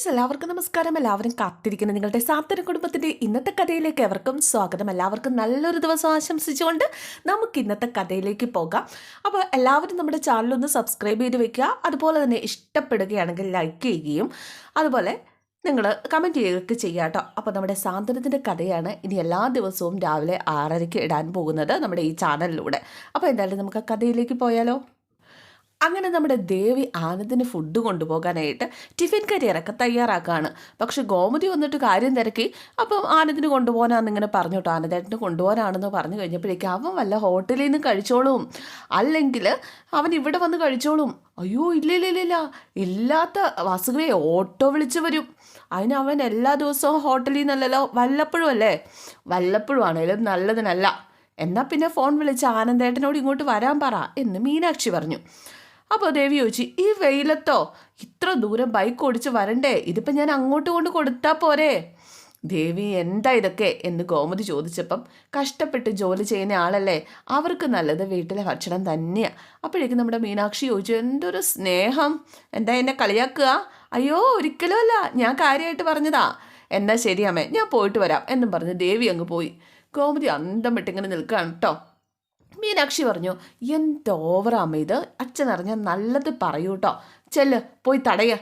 Friends എല്ലാവർക്കും നമസ്കാരം. എല്ലാവരും കാത്തിരിക്കുന്ന. നിങ്ങളുടെ സാത്തര കുടുംബത്തിന്റെ ഇന്നത്തെ കഥയിലേക്ക് എവർക്കും സ്വാഗതം. എല്ലാവർക്കും നല്ലൊരു ദിവസം ആശംസിച്ചുകൊണ്ട് നമുക്ക് ഇന്നത്തെ കഥയിലേക്ക് പോകാം. അപ്പോൾ എല്ലാവരും നമ്മുടെ ചാനലൊന്ന് സബ്സ്ക്രൈബ് ചെയ്ത് വെക്കുക. അതുപോലെ തന്നെ ഇഷ്ടപ്പെടുകയാണെങ്കിൽ ലൈക്ക് ചെയ്യുകയും അതുപോലെ നിങ്ങൾ കമന്റ് ചെയ്യുകയൊക്കെ ചെയ്യുക കേട്ടോ. അപ്പോൾ നമ്മുടെ സാന്ത്വനത്തിന്റെ കഥയാണ് ഇനി എല്ലാ ദിവസവും രാവിലെ ആറരയ്ക്ക് ഇടാൻ പോകുന്നത് നമ്മുടെ ഈ ചാനലിലൂടെ അപ്പോൾ എന്തായാലും നമുക്ക് കഥയിലേക്ക് പോയാലോ? അങ്ങനെ നമ്മുടെ ദേവി ആനന്ദിന് ഫുഡ് കൊണ്ടുപോകാനായിട്ട് ടിഫിൻ കരിയറൊക്കെ തയ്യാറാക്കുകയാണ് പക്ഷെ ഗോമതി വന്നിട്ട് കാര്യം തിരക്കി. അപ്പം ആനന്ദിന് കൊണ്ടുപോകാനാണെന്ന് ഇങ്ങനെ പറഞ്ഞു കേട്ടോ. ആനന്ദേട്ടന് കൊണ്ടുപോകാനാണെന്ന് പറഞ്ഞു കഴിഞ്ഞപ്പോഴേക്കും അവൻ വല്ല ഹോട്ടലിൽ നിന്ന് കഴിച്ചോളും. അല്ലെങ്കിൽ അവൻ ഇവിടെ വന്ന് കഴിച്ചോളും. അയ്യോ ഇല്ല ഇല്ല ഇല്ല ഇല്ല. ഇല്ലാത്ത വസുകയെ ഓട്ടോ വിളിച്ച് വരും. അതിന് അവൻ എല്ലാ ദിവസവും ഹോട്ടലിൽ നിന്നല്ലല്ലോ വല്ലപ്പോഴും അല്ലേ? വല്ലപ്പോഴും ആണേലും നല്ലതിനല്ല. എന്നാൽ പിന്നെ ഫോൺ വിളിച്ച് ആനന്ദേട്ടനോട് ഇങ്ങോട്ട് വരാൻ പറ എന്ന് മീനാക്ഷി പറഞ്ഞു. അപ്പോൾ ദേവി ചോദിച്ചു ഈ വെയിലത്തോ? ഇത്ര ദൂരം ബൈക്ക് ഓടിച്ച് വരണ്ടേ? ഇതിപ്പോൾ ഞാൻ അങ്ങോട്ട് കൊണ്ട് കൊടുത്താൽ പോരെ? ദേവി എന്താ ഇതൊക്കെ? എന്ന് ഗോമതി ചോദിച്ചപ്പം കഷ്ടപ്പെട്ട് ജോലി ചെയ്യുന്ന ആളല്ലേ? അവർക്ക് നല്ലത് വീട്ടിലെ ഭക്ഷണം തന്നെയാണ് അപ്പോഴേക്കും നമ്മുടെ മീനാക്ഷി ചോദിച്ചു എന്തൊരു സ്നേഹം. എന്താ എന്നെ കളിയാക്കുക? അയ്യോ ഒരിക്കലുമല്ല. ഞാൻ കാര്യമായിട്ട് പറഞ്ഞതാ. എന്നാ ശരി അമ്മേ ഞാൻ പോയിട്ട് വരാം. എന്നും പറഞ്ഞ് ദേവി അങ്ങ് പോയി. ഗോമതി അന്തം വിട്ടിങ്ങനെ നിൽക്കുകയാണ് കേട്ടോ മീനാക്ഷി പറഞ്ഞു എന്ത് ഓവറാമ ഇത്. അച്ഛൻ അറിഞ്ഞ നല്ലത് പറയൂ കേട്ടോ ചെല്ല് പോയി തടയ.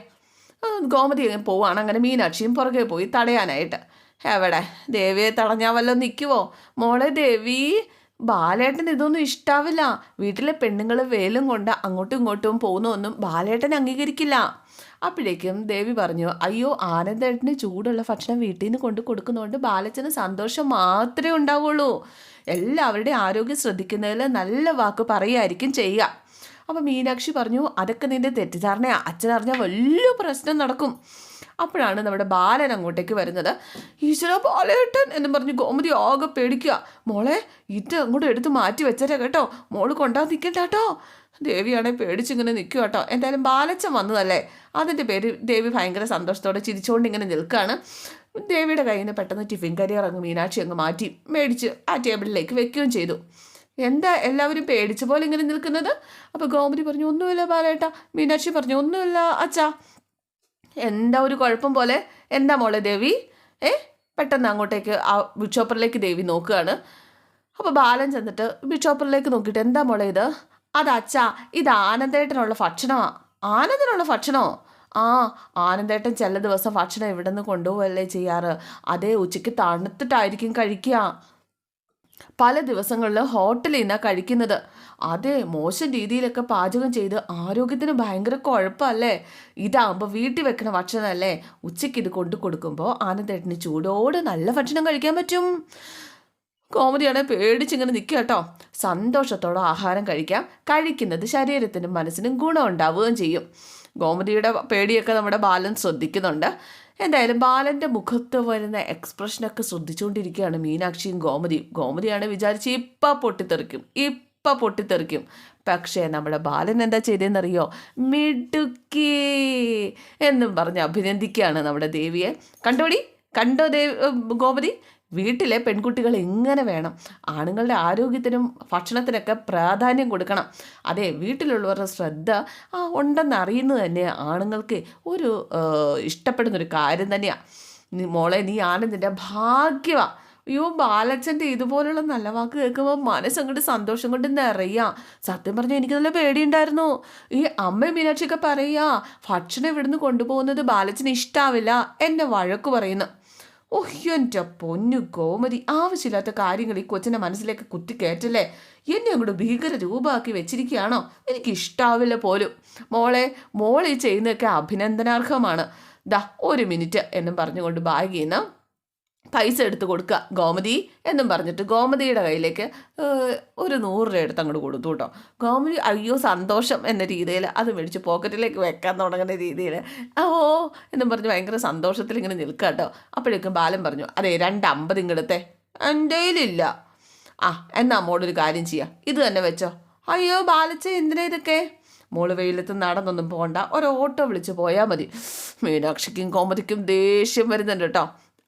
ഗോമതി പോവാണ്. അങ്ങനെ മീനാക്ഷിയും പുറകെ പോയി തടയാനായിട്ട്. എവിടെ? ദേവിയെ തടഞ്ഞാൽ വല്ലതും നിൽക്കുവോ മോളെ ദേവി ബാലേട്ടന് ഇതൊന്നും ഇഷ്ടാവില്ല. വീട്ടിലെ പെണ്ണുങ്ങൾ വേലും കൊണ്ട് അങ്ങോട്ടും ഇങ്ങോട്ടും പോകുന്നൊന്നും ബാലേട്ടൻ അംഗീകരിക്കില്ല. അപ്പോഴേക്കും ദേവി പറഞ്ഞു അയ്യോ ആനന്ദേട്ടന് ചൂടുള്ള ഭക്ഷണം വീട്ടിൽ നിന്ന് കൊണ്ട് കൊടുക്കുന്നതുകൊണ്ട് ബാലച്ചന് സന്തോഷം മാത്രമേ ഉണ്ടാവുള്ളൂ. എല്ലാവരുടെയും ആരോഗ്യം ശ്രദ്ധിക്കുന്നതിൽ നല്ല വാക്ക് പറയുമായിരിക്കും ചെയ്യുക അപ്പോൾ മീനാക്ഷി പറഞ്ഞു അതൊക്കെ നിന്റെ തെറ്റിദ്ധാരണയാണ് അച്ഛനറിഞ്ഞാൽ വലിയ പ്രശ്നം നടക്കും. അപ്പോഴാണ് നമ്മുടെ ബാലൻ അങ്ങോട്ടേക്ക് വരുന്നത്. ഈശ്വര ബാലേട്ടൻ എന്ന് പറഞ്ഞ് ഗോമതി ആകെ പേടിക്കുക. മോളെ ഇത് അങ്ങോട്ട് എടുത്ത് മാറ്റി വെച്ചേരാ കേട്ടോ. മോൾ കൊണ്ടാ നിൽക്കണ്ട കേട്ടോ. ദേവിയാണെ പേടിച്ചിങ്ങനെ നിൽക്കുക കേട്ടോ. എന്തായാലും ബാലച്ചൻ വന്നതല്ലേ? അതിന്റെ പേര് ദേവി ഭയങ്കര സന്തോഷത്തോടെ ചിരിച്ചുകൊണ്ട് ഇങ്ങനെ നിൽക്കുകയാണ്. ദേവിയുടെ കയ്യിൽ നിന്ന് പെട്ടെന്ന് ടിഫിൻ കരിയർ അങ്ങ് മീനാക്ഷി അങ്ങ് മാറ്റി മേടിച്ച് ആ ടേബിളിലേക്ക് വെക്കുകയും ചെയ്തു. എന്താ എല്ലാവരും പേടിച്ച പോലെ ഇങ്ങനെ നിൽക്കുന്നത്? അപ്പോൾ ഗോമതി പറഞ്ഞു ഒന്നുമില്ല ബാലേട്ട. മീനാക്ഷി പറഞ്ഞു ഒന്നുമില്ല അച്ഛാ. എന്താ ഒരു കുഴപ്പം പോലെ? എന്താ മോളെ ദേവി? ഏ? പെട്ടെന്ന് അങ്ങോട്ടേക്ക് ആ ബിഷോപ്പറിലേക്ക് ദേവി നോക്കുകയാണ്. അപ്പോൾ ബാലൻ ചെന്നിട്ട് ബിഷോപ്പറിലേക്ക് നോക്കിയിട്ട് എന്താ മോളെ ഇത്? അത് അച്ഛാ ഇത് ആനന്ദേട്ടനുള്ള ഭക്ഷണമാണ് ആനന്ദനുള്ള ഭക്ഷണമോ ആ ആനന്ദേട്ടൻ ചില ദിവസം ഭക്ഷണം ഇവിടെ നിന്ന് കൊണ്ടുപോകല്ലേ ചെയ്യാറ്. അതേ ഉച്ചയ്ക്ക് തണുത്തിട്ടായിരിക്കും കഴിക്കുക. പല ദിവസങ്ങളിൽ ഹോട്ടലിൽ നിന്നാണ് കഴിക്കുന്നത്. അതെ മോശം രീതിയിലൊക്കെ പാചകം ചെയ്ത് ആരോഗ്യത്തിന് ഭയങ്കര കുഴപ്പമല്ലേ ഇതാകുമ്പോൾ വീട്ടിൽ വെക്കണ ഭക്ഷണമല്ലേ? ഉച്ചയ്ക്ക് ഇത് കൊണ്ടു കൊടുക്കുമ്പോൾ ആനന്ദേട്ടന് ചൂടോടെ നല്ല ഭക്ഷണം കഴിക്കാൻ പറ്റും. കോമഡിയാണ് പേടിച്ചിങ്ങനെ നിൽക്കുക കേട്ടോ. സന്തോഷത്തോടെ ആഹാരം കഴിക്കാം. കഴിക്കുന്നത് ശരീരത്തിനും മനസ്സിനും ഗുണം ഉണ്ടാവുകയും ചെയ്യും. ഗോമതിയുടെ പേടിയൊക്കെ നമ്മുടെ ബാലൻസ് ശ്രദ്ധിക്കുന്നുണ്ട്. എന്തായാലും ബാലന്റെ മുഖത്ത് വരുന്ന എക്സ്പ്രഷനൊക്കെ ശ്രദ്ധിച്ചുകൊണ്ടിരിക്കുകയാണ് മീനാക്ഷിയും ഗോമതിയും. ഗോമതിയാണ് വിചാരിച്ച് ഇപ്പം പൊട്ടിത്തെറിക്കും ഇപ്പം പൊട്ടിത്തെറിക്കും. പക്ഷേ നമ്മുടെ ബാലൻ എന്താ ചെയ്തതെന്നറിയോ മിടുക്കി എന്നും പറഞ്ഞ് അഭിനന്ദിക്കുകയാണ് നമ്മുടെ ദേവിയെ. കണ്ടോടി? കണ്ടോ ദേവ് ഗോമതി? വീട്ടിലെ പെൺകുട്ടികൾ എങ്ങനെ വേണം? ആണുങ്ങളുടെ ആരോഗ്യത്തിനും ഭക്ഷണത്തിനൊക്കെ പ്രാധാന്യം കൊടുക്കണം. അതെ വീട്ടിലുള്ളവരുടെ ശ്രദ്ധ ആ ഉണ്ടെന്ന് അറിയുന്നത് തന്നെ ആണുങ്ങൾക്ക് ഒരു ഇഷ്ടപ്പെടുന്നൊരു കാര്യം തന്നെയാണ് മോളെ നീ ആനന്ദിന്റെ ഭാഗ്യമാണ് അയ്യോ ബാലച്ചന്റെ ഇതുപോലുള്ള നല്ല വാക്ക് കേൾക്കുമ്പോൾ മനസ്സങ്ങോട്ട് സന്തോഷം കൊണ്ട് നിറയാം. സത്യം പറഞ്ഞാൽ എനിക്ക് നല്ല പേടിയുണ്ടായിരുന്നു. ഈ അമ്മ മീനാക്ഷിയൊക്കെ പറയുക ഭക്ഷണം ഇവിടുന്ന് കൊണ്ടുപോകുന്നത് ബാലച്ചന് ഇഷ്ടാവില്ല എന്നെ വഴക്ക് പറയുന്നു. ഓഹ് എന്റെ പൊന്നു ഗോമതി ആവശ്യമില്ലാത്ത കാര്യങ്ങൾ ഈ കൊച്ചിന്റെ മനസ്സിലേക്ക് കുത്തിക്കയറ്റല്ലേ? എന്നെ അങ്ങോട്ട് ഭീകര രൂപമാക്കി വെച്ചിരിക്കുകയാണോ? എനിക്ക് ഇഷ്ടാവില്ല പോലും. മോളെ മോളെ ചെയ്യുന്നതൊക്കെ അഭിനന്ദനാർഹമാണ്. ദാ ഒരു മിനിറ്റ് എന്നും പറഞ്ഞുകൊണ്ട് ബാഗിൽ പൈസ എടുത്ത് കൊടുക്കുക ഗോമതി എന്നും പറഞ്ഞിട്ട് ഗോമതിയുടെ കയ്യിലേക്ക് ഒരു നൂറ് രൂപ എടുത്ത് അങ്ങോട്ട് കൊടുത്തു കേട്ടോ. ഗോമതി അയ്യോ സന്തോഷം എന്ന രീതിയിൽ അത് മേടിച്ച് പോക്കറ്റിലേക്ക് വെക്കാൻ തുടങ്ങുന്ന രീതിയിൽ ഓ എന്നും പറഞ്ഞ് ഭയങ്കര സന്തോഷത്തിൽ ഇങ്ങനെ നിൽക്കുക കേട്ടോ. അപ്പോഴേക്കും ബാലൻ പറഞ്ഞു അതെ രണ്ട് അമ്പത് ഇങ്ങടത്തെ എന്റെ കയ്യിലില്ല. ആ എന്നാ മോളൊരു കാര്യം ചെയ്യാം. ഇത് തന്നെ വെച്ചോ. അയ്യോ ബാലച്ച എന്തിനാ ഇതൊക്കെ? മോൾ വെയിലത്ത് നടന്നൊന്നും പോകണ്ട ഒരു ഓട്ടോ വിളിച്ച് പോയാൽ മതി. മീനാക്ഷിക്കും കോമതിക്കും ദേഷ്യം വരുന്നുണ്ട് കേട്ടോ.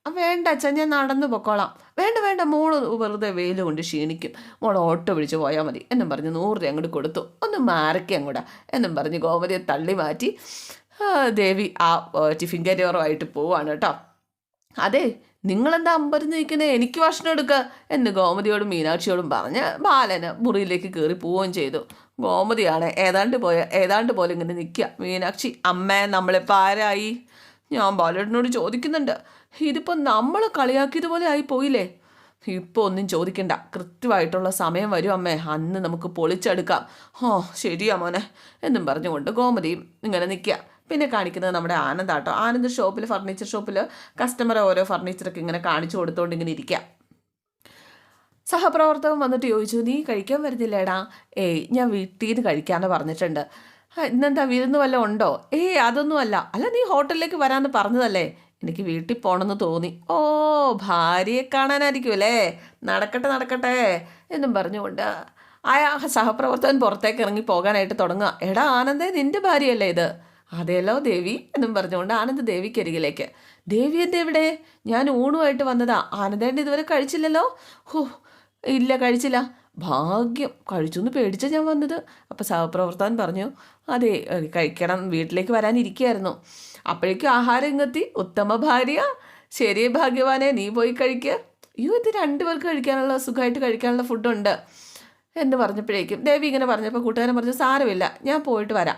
വേണ്ട അച്ഛാ ഞാൻ നടന്നു പൊക്കോളാം. വേണ്ട വേണ്ട മോൾ വെറുതെ വെയിൽ കൊണ്ട് ക്ഷീണിക്കും. മോൾ ഓട്ടോ വിളിച്ച് പോയാൽ മതി. എന്നും പറഞ്ഞ് നൂറ് രൂപ അങ്ങോട്ട് കൊടുത്തു. ഒന്ന് മാരക്കി അങ്ങോട്ടാ. എന്നും പറഞ്ഞ് ഗോമതിയെ തള്ളി മാറ്റി. ദേവി ആ ടിഫിൻ കരിയറുമായിട്ട് പോവാണ് കേട്ടോ. അതെ നിങ്ങളെന്താ അമ്പരന്ന് നിൽക്കുന്നത് എനിക്ക് ഭക്ഷണം എടുക്കുക എന്ന് ഗോമതിയോടും മീനാക്ഷിയോടും പറഞ്ഞ് ബാലന് മുറിയിലേക്ക് കയറി പോവുകയും ചെയ്തു. ഗോമതിയാണ് ഏതാണ്ട് പോയ ഏതാണ്ട് പോലെ ഇങ്ങനെ നിൽക്കുക. മീനാക്ഷി അമ്മേ നമ്മളിപ്പോൾ ആരായി ഞാൻ ബാലേട്ടനോട് ചോദിക്കുന്നുണ്ട്. ഇതിപ്പോൾ നമ്മൾ കളിയാക്കിയതുപോലെ ആയി പോയില്ലേ ഇപ്പോൾ ഒന്നും ചോദിക്കണ്ട. കൃത്യമായിട്ടുള്ള സമയം വരും അമ്മേ. അന്ന് നമുക്ക് പൊളിച്ചെടുക്കാം. ഓ ശരിയാ മോനെ. എന്നും പറഞ്ഞുകൊണ്ട് ഗോമതിയും ഇങ്ങനെ നിൽക്കുക. പിന്നെ കാണിക്കുന്നത് നമ്മുടെ ആനന്ദാട്ടോ ആനന്ദ് ഷോപ്പിൽ ഫർണിച്ചർ ഷോപ്പിൽ കസ്റ്റമർ ഓരോ ഫർണിച്ചറൊക്കെ ഇങ്ങനെ കാണിച്ചു കൊടുത്തുകൊണ്ട് ഇങ്ങനെ ഇരിക്കുക സഹപ്രവർത്തകൻ വന്നിട്ട് ചോദിച്ചു നീ കഴിക്കാൻ വരുന്നില്ലേടാ? ഏയ് ഞാൻ വീട്ടിൽ നിന്ന് കഴിക്കാമെന്ന് പറഞ്ഞിട്ടുണ്ട്. "ആ, ഇന്നെന്താ വിരുന്ന് വല്ലതും ഉണ്ടോ? ഏയ് അതൊന്നുമല്ല അല്ല. നീ ഹോട്ടലിലേക്ക് വരാമെന്ന് പറഞ്ഞതല്ലേ? എനിക്ക് വീട്ടിൽ പോകണമെന്ന് തോന്നി. ഓ ഭാര്യയെ കാണാനായിരിക്കും അല്ലേ? നടക്കട്ടെ നടക്കട്ടെ എന്നും പറഞ്ഞുകൊണ്ട് ആ സഹപ്രവർത്തകൻ പുറത്തേക്ക് ഇറങ്ങി പോകാനായിട്ട് തുടങ്ങുക. എടാ ആനന്ദേ നിന്റെ ഭാര്യയല്ലേ ഇത്? അതെയല്ലോ ദേവി എന്നും പറഞ്ഞുകൊണ്ട് ആനന്ദ് ദേവിക്കരികിലേക്ക് ദേവി എന്താ ഇവിടെ? ഞാൻ ഊണുമായിട്ട് വന്നതാ. ആനന്ദേണ്ട ഇതുവരെ കഴിച്ചില്ലല്ലോ? ഹോ ഇല്ല കഴിച്ചില്ല. ഭാഗ്യം കഴിച്ചു എന്ന് പേടിച്ച ഞാൻ വന്നത്. അപ്പോൾ സഹപ്രവർത്തകൻ പറഞ്ഞു അതെ കഴിക്കണം വീട്ടിലേക്ക് വരാനിരിക്കുകയായിരുന്നു. അപ്പോഴേക്കും ആഹാരം കത്തി. ഉത്തമ ഭാര്യ ശരി ഭാഗ്യവാനെ നീ പോയി കഴിക്കുക അയ്യോ ഇത് രണ്ടുപേർക്ക് കഴിക്കാനുള്ള സുഖമായിട്ട് കഴിക്കാനുള്ള ഫുഡുണ്ട് എന്ന് പറഞ്ഞപ്പോഴേക്കും ദേവി ഇങ്ങനെ പറഞ്ഞപ്പോൾ കൂട്ടുകാരൻ പറഞ്ഞു സാരമില്ല ഞാൻ പോയിട്ട് വരാം.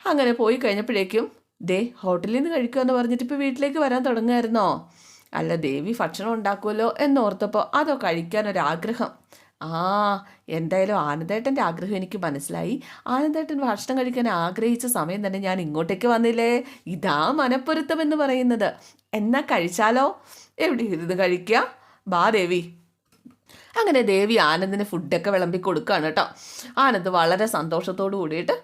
അങ്ങനെ പോയി കഴിഞ്ഞപ്പോഴേക്കും ദേ ഹോട്ടലിൽ നിന്ന് കഴിക്കുമെന്ന് പറഞ്ഞിട്ട് ഇപ്പോൾ വീട്ടിലേക്ക് വരാൻ തുടങ്ങുമായിരുന്നോ അല്ല ദേവി ഭക്ഷണം ഉണ്ടാക്കുമല്ലോ എന്നോർത്തപ്പോൾ അതോ കഴിക്കാനൊരാഗ്രഹം ആ എന്തായാലും ആനന്ദേട്ടന്റെ ആഗ്രഹം എനിക്ക് മനസ്സിലായി. ആനന്ദേട്ടൻ ഭക്ഷണം കഴിക്കാൻ ആഗ്രഹിച്ച സമയം തന്നെ ഞാൻ ഇങ്ങോട്ടേക്ക് വന്നില്ലേ? ഇതാ മനപ്പൊരുത്തം എന്ന് പറയുന്നത്. എന്നാ കഴിച്ചാലോ? എവിടെ ഇരുന്ന് കഴിക്കുക ബാ ദേവി. അങ്ങനെ ദേവി ആനന്ദിന് ഫുഡൊക്കെ വിളമ്പി കൊടുക്കുകയാണ് കേട്ടോ. ആനന്ദ് വളരെ സന്തോഷത്തോടു കൂടിയിട്ട്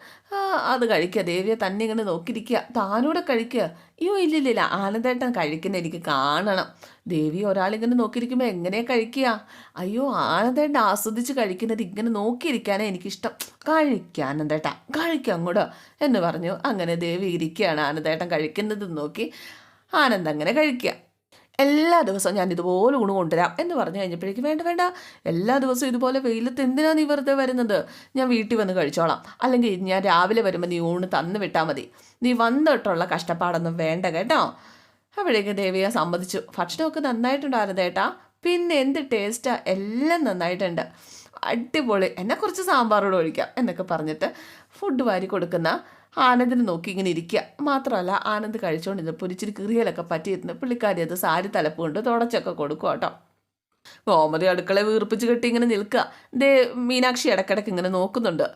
അത് കഴിക്കുക. ദേവിയെ തന്നെ ഇങ്ങനെ നോക്കിയിരിക്കുക. താനൂടെ കഴിക്കുക. അയ്യോ ഇല്ലില്ല ആനന്ദേട്ടൻ കഴിക്കുന്ന എനിക്ക് കാണണം. ദേവി ഒരാളിങ്ങനെ നോക്കിയിരിക്കുമ്പോൾ എങ്ങനെ കഴിക്കുക? അയ്യോ ആനന്ദേട്ടൻ ആസ്വദിച്ച് കഴിക്കുന്നത് ഇങ്ങനെ നോക്കിയിരിക്കാനേ എനിക്കിഷ്ടം. കഴിക്കുക ആനന്ദേട്ട. കഴിക്കുക അങ്ങോട്ട് എന്ന് പറഞ്ഞു. അങ്ങനെ ദേവി ഇരിക്കുകയാണ് ആനന്ദേട്ടൻ കഴിക്കുന്നത് നോക്കി. ആനന്ദ് അങ്ങനെ കഴിക്കുക. എല്ലാ ദിവസവും ഞാൻ ഇതുപോലെ ഊണ് കൊണ്ടുവരാം എന്ന് പറഞ്ഞു കഴിഞ്ഞപ്പോഴേക്കും വേണ്ട വേണ്ട എല്ലാ ദിവസവും ഇതുപോലെ വെയിലത്ത് എന്തിനാണ് നീ വെറുതെ വരുന്നത്? ഞാൻ വീട്ടിൽ വന്ന് കഴിച്ചോളാം. അല്ലെങ്കിൽ ഞാൻ രാവിലെ വരുമ്പോൾ നീ ഊണ് തന്നു വിട്ടാൽ മതി. നീ വന്നിട്ടുള്ള കഷ്ടപ്പാടൊന്നും വേണ്ട കേട്ടോ? അപ്പോഴേക്കും ദേവിയെ സമ്മതിച്ചു. ഭക്ഷണമൊക്കെ നന്നായിട്ടുണ്ടായിരുന്നു ഏട്ടാ. പിന്നെ എന്ത് ടേസ്റ്റാ എല്ലാം നന്നായിട്ടുണ്ട്. അടിപൊളി. എന്നെ കുറച്ച് സാമ്പാറോട് ഒഴിക്കാം എന്നൊക്കെ പറഞ്ഞിട്ട് ഫുഡ് വാരി കൊടുക്കുന്ന ആനന്ദിനെ നോക്കി ഇങ്ങനെ ഇരിക്കുക. മാത്രമല്ല ആനന്ദ് കഴിച്ചുകൊണ്ടിരുന്നപ്പോൾ ഇച്ചിരി കിറിയലൊക്കെ പറ്റിയിരുന്നു പുള്ളിക്കാരി അത് സാരി തലപ്പ് കൊണ്ട് തുടച്ചൊക്കെ കൊടുക്കും കേട്ടോ. ഗോമതി അടുക്കള വീർപ്പിച്ച് കെട്ടി ഇങ്ങനെ നിൽക്കുക. ദേ മീനാക്ഷി ഇടക്കിടക്ക് ഇങ്ങനെ നോക്കുന്നുണ്ട്.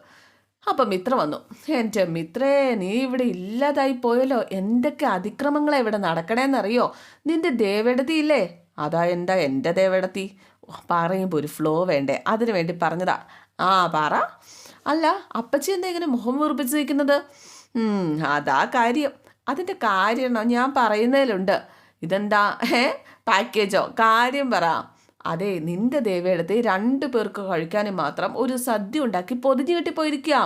അപ്പം മിത്ര വന്നു. എന്റെ മിത്രേ നീ ഇവിടെ ഇല്ലാതായി പോയല്ലോ. എന്തൊക്കെ അതിക്രമങ്ങളാ ഇവിടെ നടക്കണേന്നറിയോ? നിന്റെ ദേവടത്തി ഇല്ലേ? അതാ എന്താ എന്റെ ദേവടത്തി പറയുമ്പോൾ ഒരു ഫ്ലോ വേണ്ടേ. അതിനു വേണ്ടി പറഞ്ഞതാ. ആ പറ. അല്ല അപ്പച്ചി എന്താ ഇങ്ങനെ മുഖം വീർപ്പിച്ച് നിൽക്കുന്നത്? അതാ കാര്യം. അതിന്റെ കാര്യം ഞാൻ പറയുന്നതിലുണ്ട്. ഇതെന്താ? ഏ പാക്കേജോ കാര്യം പറ. അതെ നിന്റെ ദേവയെടുത്ത് രണ്ട് പേർക്ക് കഴിക്കാനും മാത്രം ഒരു സദ്യ ഉണ്ടാക്കി പൊതിഞ്ഞു കിട്ടിപ്പോയിരിക്കുക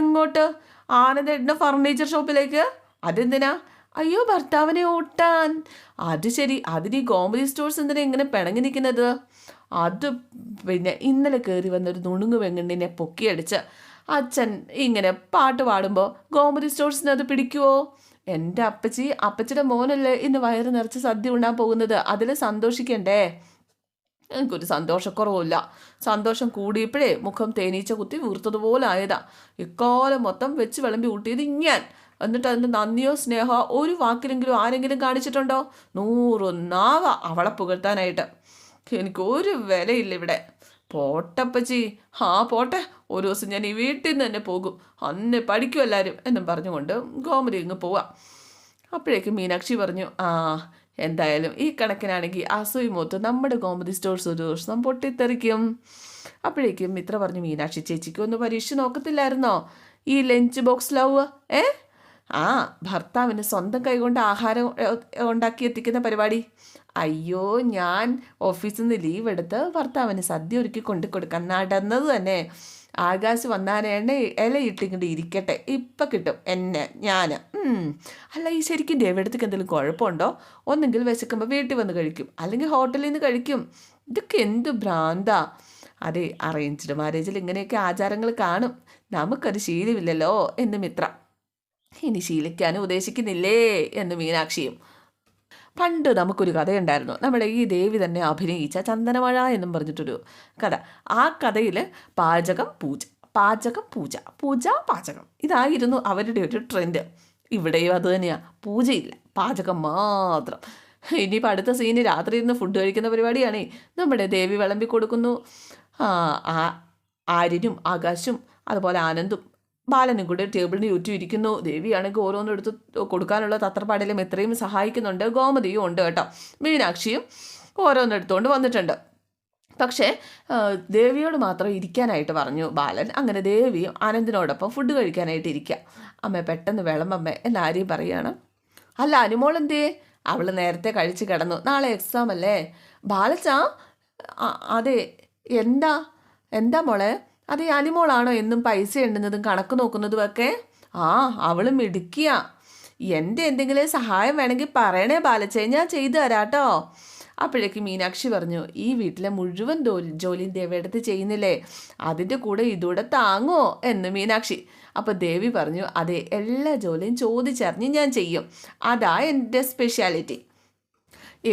എങ്ങോട്ട്? ആനന്ദേട്ടന്റെ ഫർണിച്ചർ ഷോപ്പിലേക്ക് അതെന്തിനാ? അയ്യോ ഭർത്താവിനെ ഓട്ടാൻ. അത് ശരി അതിന് ഈ ഗോമതി സ്റ്റോഴ്സ് എന്തിനാ ഇങ്ങനെ പിണങ്ങി നിൽക്കുന്നത്? അത് പിന്നെ ഇന്നലെ കയറി വന്നൊരു നുണുങ്ങു വെങ്ങണ്ണിനെ പൊക്കിയടിച്ച് അച്ഛൻ ഇങ്ങനെ പാട്ട് പാടുമ്പോൾ ഗോമതി സ്റ്റോഴ്സിന് അത് പിടിക്കുവോ? എന്റെ അപ്പച്ചി അപ്പച്ചിയുടെ മോനല്ലേ ഇന്ന് വയറ് നിറച്ച് സദ്യ ഉണ്ടാൻ പോകുന്നത്. അതിൽ സന്തോഷിക്കണ്ടേ? എനിക്കൊരു സന്തോഷക്കുറവില്ല സന്തോഷം കൂടിയപ്പോഴേ മുഖം തേനീച്ച കുത്തി വീർത്തതുപോലെ ആയതാ ഇക്കാലം മൊത്തം വെച്ച് വിളമ്പി ഊട്ടിയത് ഞാൻ എന്നിട്ട് അതിന്റെ നന്ദിയോ സ്നേഹമോ ഒരു വാക്കിലെങ്കിലും ആരെങ്കിലും കാണിച്ചിട്ടുണ്ടോ? നൂറൊന്നാവ അവളെ പുകഴ്ത്താനായിട്ട്. എനിക്ക് ഒരു വിലയില്ല ഇവിടെ. പോട്ടപ്പച്ചി ആ പോട്ടെ. ഒരു ദിവസം ഞാൻ ഈ വീട്ടിൽ നിന്ന് തന്നെ പോകും. അന്ന് പഠിക്കും എല്ലാവരും എന്നും പറഞ്ഞുകൊണ്ട് ഗോമതി ഇങ്ങ് പോവാം. അപ്പോഴേക്കും മീനാക്ഷി പറഞ്ഞു ആ എന്തായാലും ഈ കണക്കിനാണെങ്കിൽ അസൂയി മൂത്ത് നമ്മുടെ ഗോമതി സ്റ്റോഴ്സ് ഒരു ദിവസം പൊട്ടിത്തെറിക്കും. അപ്പോഴേക്കും മിത്ര പറഞ്ഞു മീനാക്ഷി ചേച്ചിക്ക് ഒന്ന് പരീക്ഷ നോക്കത്തില്ലായിരുന്നോ? ഈ ലഞ്ച് ബോക്സ് ലവ് ഏ? ആ ഭർത്താവിന് സ്വന്തം കൈകൊണ്ട് ആഹാരം ഉണ്ടാക്കി എത്തിക്കുന്ന പരിപാടി. അയ്യോ ഞാൻ ഓഫീസിൽ നിന്ന് ലീവ് എടുത്ത് ഭർത്താവിന് സദ്യ ഒരുക്കി കൊണ്ടു കൊടുക്കാൻ നടന്നത് തന്നെ. ആകാശ് വന്നാനേണ്ണ ഇലയിട്ടിങ്ങോട്ട് ഇരിക്കട്ടെ. ഇപ്പം കിട്ടും. എന്നെ ഞാൻ അല്ല ഈ ശരിക്കും ദേവടത്തേക്ക് എന്തെങ്കിലും കുഴപ്പമുണ്ടോ? ഒന്നെങ്കിൽ വിശക്കുമ്പോൾ വീട്ടിൽ വന്ന് കഴിക്കും. അല്ലെങ്കിൽ ഹോട്ടലിൽ നിന്ന് കഴിക്കും. ഇതൊക്കെ എന്ത് ഭ്രാന്താ? അതെ അറേഞ്ച്ഡ് മാരേജിൽ ഇങ്ങനെയൊക്കെ ആചാരങ്ങൾ കാണും. നമുക്കത് ശീലമില്ലല്ലോ എന്ന് മിത്ര. ഇനി ശീലിക്കാനും ഉദ്ദേശിക്കുന്നില്ലേ എന്ന് മീനാക്ഷിയും. പണ്ട് നമുക്കൊരു കഥയുണ്ടായിരുന്നു. നമ്മുടെ ഈ ദേവി തന്നെ അഭിനയിച്ച ചന്ദനമഴ എന്നും പറഞ്ഞിട്ടൊരു കഥ. ആ കഥയിൽ പാചകം പൂജ പാചകം പൂജ പൂജ പാചകം. ഇതായിരുന്നു അവരുടെ ഒരു ട്രെൻഡ്. ഇവിടെയും അത് തന്നെയാണ് പൂജയില്ല പാചകം മാത്രം. ഇനിയിപ്പോൾ അടുത്ത സീന് രാത്രി ഇരുന്ന് ഫുഡ് കഴിക്കുന്ന പരിപാടിയാണേ. നമ്മുടെ ദേവി വിളമ്പി കൊടുക്കുന്നു. ആര്യനും ആകാശും അതുപോലെ ആനന്ദും ബാലനും കൂടെ ടേബിളിന് ചുറ്റും ഇരിക്കുന്നു. ദേവിയാണെങ്കിൽ ഓരോന്നും എടുത്ത് കൊടുക്കാനുള്ള തത്രപ്പാടിലും എത്രയും സഹായിക്കുന്നുണ്ട്. ഗോമതിയും ഉണ്ട് കേട്ടോ. മീനാക്ഷിയും ഓരോന്നെടുത്തുകൊണ്ട് വന്നിട്ടുണ്ട്. പക്ഷേ ദേവിയോട് മാത്രം ഇരിക്കാനായിട്ട് പറഞ്ഞു. ബാലൻ അങ്ങനെ ദേവിയും ആനന്ദിനോടൊപ്പം ഫുഡ് കഴിക്കാനായിട്ട് ഇരിക്കുക അമ്മ പെട്ടെന്ന് വിളമ്പമ്മ എന്ന് ആര്യം പറയുകയാണ് അല്ല അനുമോൾ എന്തേ അവൾ നേരത്തെ കഴിച്ച് കിടന്നു. നാളെ എക്സാം അല്ലേ? ബാലച്ച അതെ എന്താ? എന്താ മോളെ? അത് ഈ അലിമോളാണോ എന്നും പൈസ എണ്ണുന്നതും കണക്ക് നോക്കുന്നതും ഒക്കെ ആ അവൾ മിടുക്കിയ. എന്റെ എന്തെങ്കിലും സഹായം വേണമെങ്കിൽ പറയണേ ബാലച്ചേ ഞാൻ ചെയ്തു തരാട്ടോ. അപ്പോഴേക്ക് മീനാക്ഷി പറഞ്ഞു ഈ വീട്ടിലെ മുഴുവൻ ജോലി ജോലിയും ദേവിയെടുത്ത് ചെയ്യുന്നില്ലേ? അതിന്റെ കൂടെ ഇതൂടെ താങ്ങോ? എന്ന് മീനാക്ഷി. അപ്പോൾ ദേവി പറഞ്ഞു അതെ എല്ലാ ജോലിയും ചോദിച്ചറിഞ്ഞ് ഞാൻ ചെയ്യും. അതാ എന്റെ സ്പെഷ്യാലിറ്റി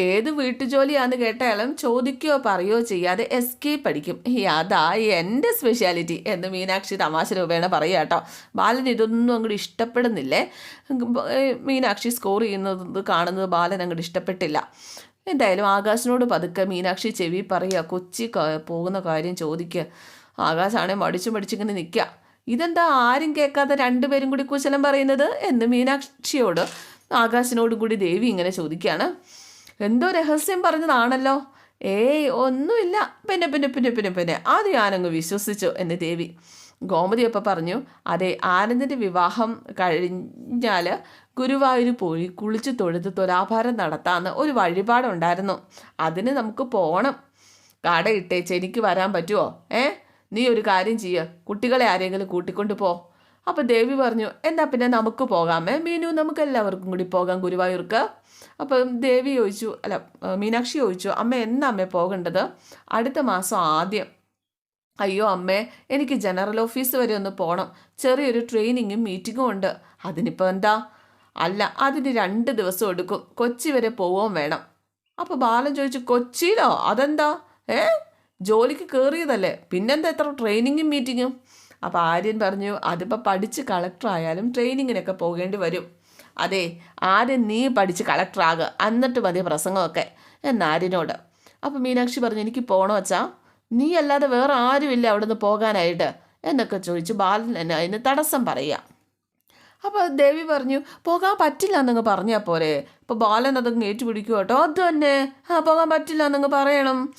ഏത് വീട്ടുജോലിയാന്ന് കേട്ടാലും ചോദിക്കുകയോ പറയുകയോ ചെയ്യാതെ എസ്കേപ്പ് അടിക്കും. അതാ എന്റെ സ്പെഷ്യാലിറ്റി എന്ന് മീനാക്ഷി തമാശ രൂപേണ പറയുക കേട്ടോ. ബാലൻ ഇതൊന്നും അങ്ങോട്ട് ഇഷ്ടപ്പെടുന്നില്ലേ? മീനാക്ഷി സ്കോർ ചെയ്യുന്നത് കാണുന്നത് ബാലൻ അങ്ങോട്ട് ഇഷ്ടപ്പെട്ടില്ല. എന്തായാലും ആകാശിനോട് പതുക്കെ മീനാക്ഷി ചെവി പറയുക കൊച്ചി പോകുന്ന കാര്യം ചോദിക്കുക ആകാശാണെ മടിച്ചു മടിച്ചിങ്ങനെ നിൽക്കുക ഇതെന്താ ആരും കേൾക്കാതെ രണ്ടുപേരും കൂടി കുശലം പറയുന്നത്? എന്ന് മീനാക്ഷിയോട് ആകാശിനോടും കൂടി ദേവി ഇങ്ങനെ ചോദിക്കുകയാണ് എന്തോ രഹസ്യം പറഞ്ഞതാണല്ലോ. ഏയ് ഒന്നുമില്ല. പിന്നെ പിന്നെ പിന്നെ പിന്നെ പിന്നെ. അത് ഞാനങ്ങ് വിശ്വസിച്ചു എന്ന് ദേവി. ഗോമതി അപ്പം പറഞ്ഞു അതെ ആനന്ദിന്റെ വിവാഹം കഴിഞ്ഞാൽ ഗുരുവായൂർ പോയി കുളിച്ച് തൊഴുത് തുലാഭാരം നടത്താമെന്ന് ഒരു വഴിപാടുണ്ടായിരുന്നു. അതിന് നമുക്ക് പോകണം കട ഇട്ടേച്ച് എനിക്ക് വരാൻ പറ്റുമോ ഏ? നീ ഒരു കാര്യം ചെയ്യുക കുട്ടികളെ ആരെങ്കിലും കൂട്ടിക്കൊണ്ട് പോ. അപ്പോൾ ദേവി പറഞ്ഞു എന്നാൽ പിന്നെ നമുക്ക് പോകാമേ മീനു നമുക്ക് എല്ലാവർക്കും കൂടി പോകാം ഗുരുവായൂർക്ക്. അപ്പം ദേവി ചോദിച്ചു അല്ല മീനാക്ഷി ചോദിച്ചു അമ്മ എന്നാ അമ്മേ പോകേണ്ടത്? അടുത്ത മാസം ആദ്യം. അയ്യോ അമ്മേ എനിക്ക് ജനറൽ ഓഫീസ് വരെ ഒന്ന് പോകണം ചെറിയൊരു ട്രെയിനിങ്ങും മീറ്റിങ്ങും ഉണ്ട്. അതിനിപ്പോൾ എന്താ? അല്ല അതിന് രണ്ട് ദിവസം എടുക്കും. കൊച്ചി വരെ പോവുകയും വേണം. അപ്പോൾ ബാലൻ ചോദിച്ചു കൊച്ചിയിലോ? അതെന്താ? ഏ? ജോലിക്ക് കയറിയതല്ലേ പിന്നെന്താ എത്ര ട്രെയിനിങ്ങും മീറ്റിങ്ങും? അപ്പോൾ ആര്യൻ പറഞ്ഞു അതിപ്പോൾ പഠിച്ച് കളക്ടർ ആയാലും ട്രെയിനിങ്ങിനൊക്കെ പോകേണ്ടി വരും. അതെ ആര്യൻ നീ പഠിച്ച് കളക്ടറാകുക എന്നിട്ട് മതി പ്രസംഗമൊക്കെ. എന്ന് ആര്യനോട്. അപ്പോൾ മീനാക്ഷി പറഞ്ഞു എനിക്ക് പോകണോ അച്ഛാ. നീ അല്ലാതെ വേറെ ആരുമില്ല അവിടെ നിന്ന് പോകാനായിട്ട്. എന്നൊക്കെ ചോദിച്ച് ബാലൻ എന്നെ അതിന് തടസ്സം പറയുക. അപ്പോൾ ദേവി പറഞ്ഞു പോകാൻ പറ്റില്ല എന്നങ്ങ് പറഞ്ഞാൽ പോരെ. ഇപ്പോൾ ബാലൻ അതങ്ങ് ഏറ്റുപിടിക്കുക കേട്ടോ. അത് തന്നെ. ആ പോകാൻ പറ്റില്ല എന്നങ്ങ് പറയണം.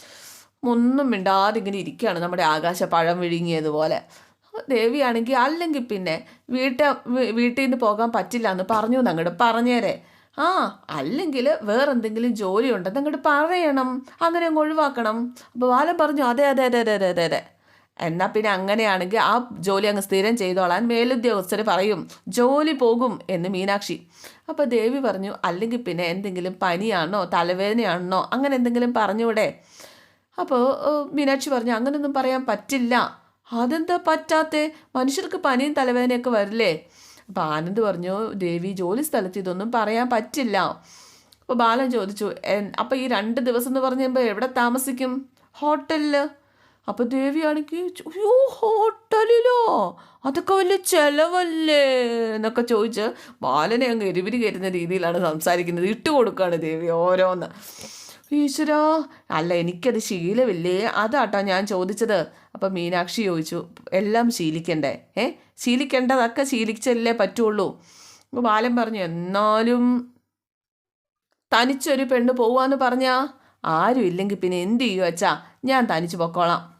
ഒന്നും മിണ്ടാതെ ഇങ്ങനെ ഇരിക്കുകയാണ് നമ്മുടെ ആകാശ പഴം വിഴുങ്ങിയതുപോലെ. ദേവിയാണെങ്കിൽ അല്ലെങ്കിൽ പിന്നെ വീട്ട വീട്ടിൽ നിന്ന് പോകാൻ പറ്റില്ല എന്ന് പറഞ്ഞു അങ്ങോട്ട് പറഞ്ഞേരെ. ആ അല്ലെങ്കിൽ വേറെന്തെങ്കിലും ജോലി ഉണ്ടെന്ന് അങ്ങോട്ട് പറയണം. അങ്ങനെ അങ്ങ് ഒഴിവാക്കണം. അപ്പോൾ ബാലൻ പറഞ്ഞു അതെ അതെ അതെ അതെ അതെ അതെ എന്നാൽ പിന്നെ അങ്ങനെയാണെങ്കിൽ ആ ജോലി അങ്ങ് സ്ഥിരം ചെയ്തോളാൻ മേലുദ്യോഗസ്ഥർ പറയും. ജോലി പോകും എന്ന് മീനാക്ഷി. അപ്പോൾ ദേവി പറഞ്ഞു അല്ലെങ്കിൽ പിന്നെ എന്തെങ്കിലും പനിയാണോ തലവേദനയാണോ അങ്ങനെ എന്തെങ്കിലും പറഞ്ഞൂടെ. അപ്പോൾ മീനാക്ഷി പറഞ്ഞു അങ്ങനെയൊന്നും പറയാൻ പറ്റില്ല. അതെന്താ പറ്റാത്ത? മനുഷ്യർക്ക് പനിയും തലവേദനയൊക്കെ വരില്ലേ? അപ്പോൾ ആനന്ദ് പറഞ്ഞു ദേവി ജോലി സ്ഥലത്ത് ഇതൊന്നും പറയാൻ പറ്റില്ല. അപ്പോൾ ബാലൻ ചോദിച്ചു അപ്പോൾ ഈ രണ്ട് ദിവസം എന്ന് പറഞ്ഞപ്പോൾ എവിടെ താമസിക്കും? ഹോട്ടലിൽ അപ്പോൾ ദേവിയാണെങ്കിൽ അയ്യോ ഹോട്ടലിലോ? അതൊക്കെ വലിയ ചിലവല്ലേ? എന്നൊക്കെ ചോദിച്ച് ബാലനെ അങ്ങ് എരിവിരി കയറ്റുന്ന രീതിയിലാണ് സംസാരിക്കുന്നത്. ഇട്ട് കൊടുക്കുകയാണ് ദേവി ഓരോന്ന്. ഈശ്വരാ. അല്ല എനിക്കത് ശീലമില്ലേ? അതാട്ടോ ഞാൻ ചോദിച്ചത്. അപ്പം മീനാക്ഷി ചോദിച്ചു എല്ലാം ശീലിക്കണ്ടേ? ഏ? ശീലിക്കേണ്ടതൊക്കെ ശീലിച്ചല്ലേ പറ്റുള്ളൂ. അപ്പോൾ ബാലൻ പറഞ്ഞു എന്നാലും തനിച്ചൊരു പെണ്ണ് പോവാന്ന് പറഞ്ഞാ ആരും ഇല്ലെങ്കിൽ പിന്നെ എന്ത് ചെയ്യും അച്ഛാ? ഞാൻ തനിച്ച് പൊക്കോളാം.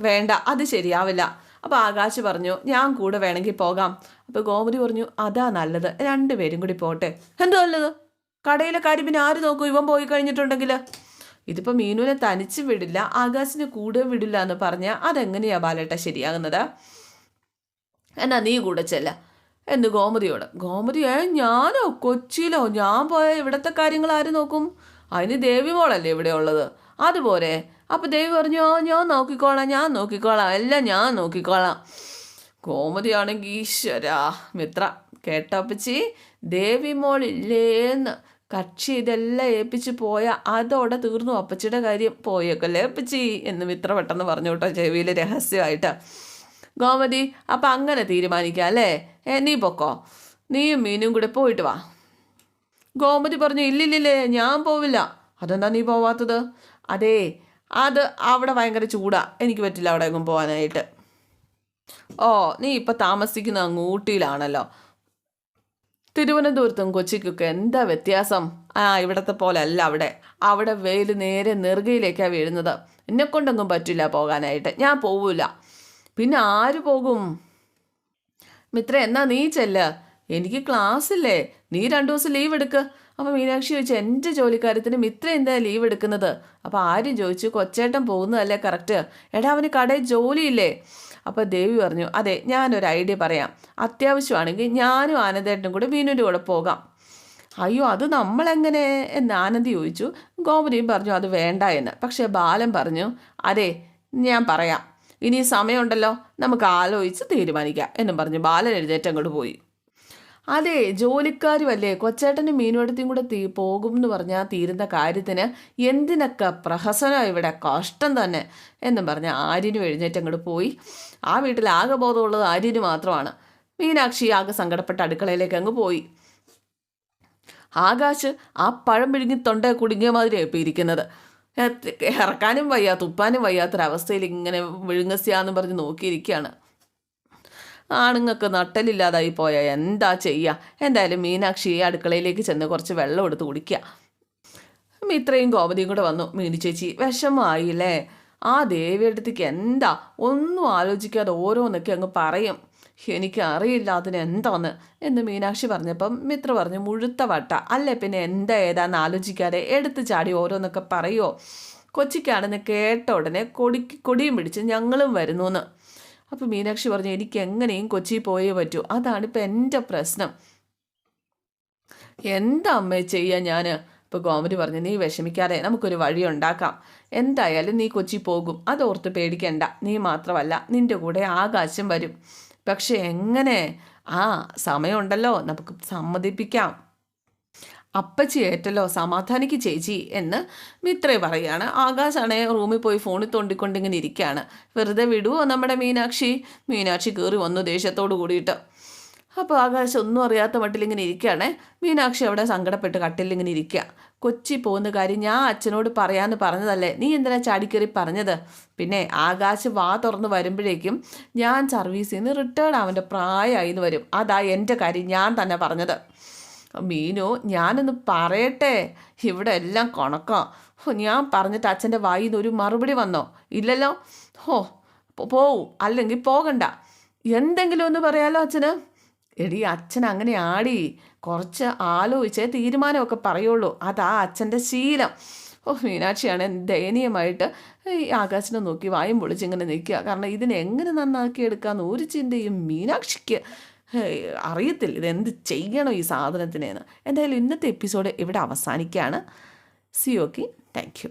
വേണ്ട അത് ശരിയാവില്ല. അപ്പോൾ ആകാശ് പറഞ്ഞു ഞാൻ കൂടെ വേണമെങ്കിൽ പോകാം. അപ്പോൾ ഗോമതി പറഞ്ഞു അതാ നല്ലത്. രണ്ടുപേരും കൂടി പോട്ടെ. എന്തോ നല്ലത്? കടയിലെ കാര്യം പിന്നെ ആര് നോക്കും? ഇവൻ പോയി കഴിഞ്ഞിട്ടുണ്ടെങ്കിൽ ഇതിപ്പോൾ മീനുവിനെ തനിച്ച് വിടില്ല ആകാശിനെ കൂടെ വിടില്ല എന്ന് പറഞ്ഞാൽ അതെങ്ങനെയാ ബാലേട്ട ശരിയാകുന്നത്? എന്നാ നീ കൂടെ ചെല്ല. എന്ന് ഗോമതിയോട്. ഗോമതി ഏ ഞാനോ? കൊച്ചിയിലോ? ഞാൻ പോയ ഇവിടുത്തെ കാര്യങ്ങൾ ആര് നോക്കും? അതിന് ദേവി മോളല്ലേ ഇവിടെ ഉള്ളത്? അതുപോലെ. അപ്പോൾ ദേവി പറഞ്ഞു ആ ഞാൻ നോക്കിക്കോളാം ഞാൻ നോക്കിക്കോളാം എല്ലാം ഞാൻ നോക്കിക്കോളാം. ഗോമതിയാണെങ്കിൽ ഈശ്വരാ മിത്ര കേട്ടപ്പച്ചി ദേവി മോൾ ഇല്ലേന്ന് കക്ഷി ഇതെല്ലാം ഏൽപ്പിച്ച് പോയാൽ അതോടെ തീർന്നു അപ്പച്ചിയുടെ കാര്യം. പോയേക്കല്ലേ അപ്പച്ചി? എന്ന് മിത്ര പെട്ടെന്ന് പറഞ്ഞു കേട്ടോ ചെവിയിൽ രഹസ്യമായിട്ട്. ഗോമതി അപ്പം അങ്ങനെ തീരുമാനിക്കാം അല്ലേ? ഏ നീ പൊക്കോ? നീയും മീനും കൂടെ പോയിട്ട് വാ. ഗോമതി പറഞ്ഞു ഇല്ലില്ലില്ലേ ഞാൻ പോവില്ല. അതെന്താ നീ പോവാത്തത്? അതേ അത് അവിടെ ഭയങ്കര ചൂടാ. എനിക്ക് പറ്റില്ല അവിടെ എങ്ങും പോകാനായിട്ട് ഓ നീ ഇപ്പം താമസിക്കുന്ന അങ്ങ് ഊട്ടിയിലാണല്ലോ തിരുവനന്തപുരത്തും കൊച്ചിക്കൊക്കെ എന്താ വ്യത്യാസം? ആ ഇവിടത്തെ പോലെ അല്ല അവിടെ. അവിടെ വെയിൽ നേരെ നെറുകയിലേക്കാണ് വീഴുന്നത്. എന്നെ കൊണ്ടൊന്നും പറ്റില്ല പോകാനായിട്ട്. ഞാൻ പോവില്ല പിന്നെ ആര് പോകും? മിത്ര എന്നാ നീ ചെല്ല. എനിക്ക് ക്ലാസ് ഇല്ലേ നീ രണ്ടു ദിവസം ലീവ് എടുക്ക്. അപ്പോൾ മീനാക്ഷി ചോദിച്ചു എന്റെ ജോലിക്കാര്യത്തിന് മിത്ര എന്താ ലീവ് എടുക്കുന്നത്? അപ്പോൾ ആരും ചോദിച്ചു കൊച്ചേട്ടൻ പോകുന്നതല്ലേ കറക്റ്റ്? എടാ അവന് കടയിൽ ജോലിയില്ലേ? അപ്പോൾ ദേവി പറഞ്ഞു അതെ ഞാനൊരു ഐഡിയ പറയാം. അത്യാവശ്യമാണെങ്കിൽ ഞാനും ആനന്ദേട്ടനും കൂടെ വീനുവിന്റെ കൂടെ പോകാം. അയ്യോ അത് നമ്മളെങ്ങനെ? എന്ന് ആനന്ദ് ചോദിച്ചു. ഗോപതിയും പറഞ്ഞു അത് വേണ്ട എന്ന്. പക്ഷേ ബാലൻ പറഞ്ഞു അതെ ഞാൻ പറയാം. ഇനി സമയമുണ്ടല്ലോ നമുക്ക് ആലോചിച്ച് തീരുമാനിക്കാം എന്നും പറഞ്ഞു. ബാലൻ എഴുന്നേറ്റ് അങ്ങോട്ട് പോയി. അതെ ജോലിക്കാരുമല്ലേ? കൊച്ചേട്ടനും മീനുവെടുത്തിയും കൂടെ തീ പോകും എന്ന് പറഞ്ഞാൽ തീരുന്ന കാര്യത്തിന് എന്തിനൊക്കെ പ്രഹസനം ഇവിടെ? കഷ്ടം തന്നെ. എന്നും പറഞ്ഞ് ആര്യനും എഴുന്നേറ്റ് അങ്ങോട്ട് പോയി. ആ വീട്ടിൽ ആകെ ബോധമുള്ളത് ആര്യന് മാത്രമാണ്. മീനാക്ഷി ആകെ സങ്കടപ്പെട്ട അടുക്കളയിലേക്ക് അങ്ങ് പോയി. ആകാശ് ആ പഴം പിഴുങ്ങി തൊണ്ട കുടുങ്ങിയ മാതിരി ഇപ്പോൾ ഇരിക്കുന്നത്. ഇറക്കാനും വയ്യ തുപ്പാനും വയ്യാത്തൊരവസ്ഥയിൽ ഇങ്ങനെ വിഴുങ്ങസ്യാന്നും പറഞ്ഞ് നോക്കിയിരിക്കുകയാണ്. ആണുങ്ങൾക്ക് നട്ടലില്ലാതായി പോയാൽ എന്താ ചെയ്യുക എന്തായാലും മീനാക്ഷി അടുക്കളയിലേക്ക് ചെന്ന് കുറച്ച് വെള്ളം എടുത്ത് കുടിക്കുക ഇത്രയും ഗോപതിയും കൂടെ വന്നു മീനി ചേച്ചി. വിഷമായില്ലേ ആ ദേവിയടുത്തേക്ക് എന്താ? ഒന്നും ആലോചിക്കാതെ ഓരോന്നൊക്കെ അങ്ങ് പറയും. എനിക്ക് അറിയില്ല അതിന് എന്താന്ന് എന്ന് മീനാക്ഷി പറഞ്ഞപ്പം മിത്ര പറഞ്ഞു മുഴുത്ത വട്ട. അല്ലേ പിന്നെ എന്താ ഏതാന്ന് ആലോചിക്കാതെ എടുത്ത് ചാടി ഓരോന്നൊക്കെ പറയുമോ കൊച്ചിക്കാണെന്ന് കേട്ട ഉടനെ കൊടി കൊടിയും പിടിച്ച് ഞങ്ങളും വരുന്നു എന്ന് അപ്പോൾ മീനാക്ഷി പറഞ്ഞു എനിക്ക് എങ്ങനെയും കൊച്ചി പോയേ പറ്റൂ. അതാണ് ഇപ്പം എന്റെ പ്രശ്നം. എന്താ അമ്മേ ചെയ്യുക ഞാൻ ഇപ്പോൾ ഗോമതി പറഞ്ഞു നീ വിഷമിക്കാതെ നമുക്കൊരു വഴി ഉണ്ടാക്കാം. എന്തായാലും നീ കൊച്ചി പോകും. അതോർത്ത് പേടിക്കണ്ട. നീ മാത്രമല്ല നിന്റെ കൂടെ ആകാശം വരും. പക്ഷെ എങ്ങനെ? ആ സമയമുണ്ടല്ലോ. നമുക്ക് സമ്മതിപ്പിക്കാം. അപ്പച്ചി ഏറ്റല്ലോ സമാധാനിക്ക് ചേച്ചി എന്ന് മിത്രേ പറയുകയാണ് ആകാശാണെ റൂമിൽ പോയി ഫോണിൽ തോണ്ടിക്കൊണ്ടിങ്ങനെ ഇരിക്കുകയാണ് വെറുതെ വിടുവോ നമ്മുടെ മീനാക്ഷി. മീനാക്ഷി കയറി വന്നു ദേഷ്യത്തോട് കൂടിയിട്ട്. അപ്പോൾ ആകാശം ഒന്നും അറിയാത്ത മട്ടിലിങ്ങനെ ഇരിക്കുകയാണ് മീനാക്ഷി അവിടെ സങ്കടപ്പെട്ട് കട്ടിലിങ്ങനെ ഇരിക്കുക കൊച്ചി പോകുന്ന കാര്യം ഞാൻ അച്ഛനോട് പറയാമെന്ന് പറഞ്ഞതല്ലേ? നീ എന്തിനാ ചാടിക്കറി പറഞ്ഞത്? പിന്നെ ആകാശ് വാ തുറന്ന് വരുമ്പോഴേക്കും ഞാൻ സർവീസിൽ നിന്ന് റിട്ടേൺ ആവേണ്ട പ്രായമായി എന്ന് വരും. അതാ എന്റെ കാര്യം ഞാൻ തന്നെ പറഞ്ഞത്. മീനു ഞാനൊന്ന് പറയട്ടെ? ഇവിടെ എല്ലാം കണക്കാം. ഞാൻ പറഞ്ഞിട്ട് അച്ഛന്റെ വായിൽ നിന്ന് ഒരു മറുപടി വന്നോ? ഇല്ലല്ലോ? ഹോ പോവും. അല്ലെങ്കിൽ പോകണ്ട. എന്തെങ്കിലും ഒന്ന് പറയാലോ അച്ഛന്? എടി അച്ഛൻ അങ്ങനെ ആടി. കുറച്ച് ആലോചിച്ചേ തീരുമാനമൊക്കെ പറയുള്ളൂ. അതാ അച്ഛന്റെ ശീലം. ഓ മീനാക്ഷിയാണ് ദയനീയമായിട്ട് ഈ ആകാശനെ നോക്കി വായും പൊളിച്ചിങ്ങനെ നിൽക്കുക. കാരണം ഇതിനെങ്ങനെ നന്നാക്കി എടുക്കാമെന്ന് ഒരു ചിന്തയും മീനാക്ഷിക്ക് അറിയത്തില്ല. ഇതെന്ത് ചെയ്യണം ഈ സാധനത്തിനേന്ന്. എന്തായാലും ഇന്നത്തെ എപ്പിസോഡ് ഇവിടെ അവസാനിക്കുകയാണ്. C okay thank you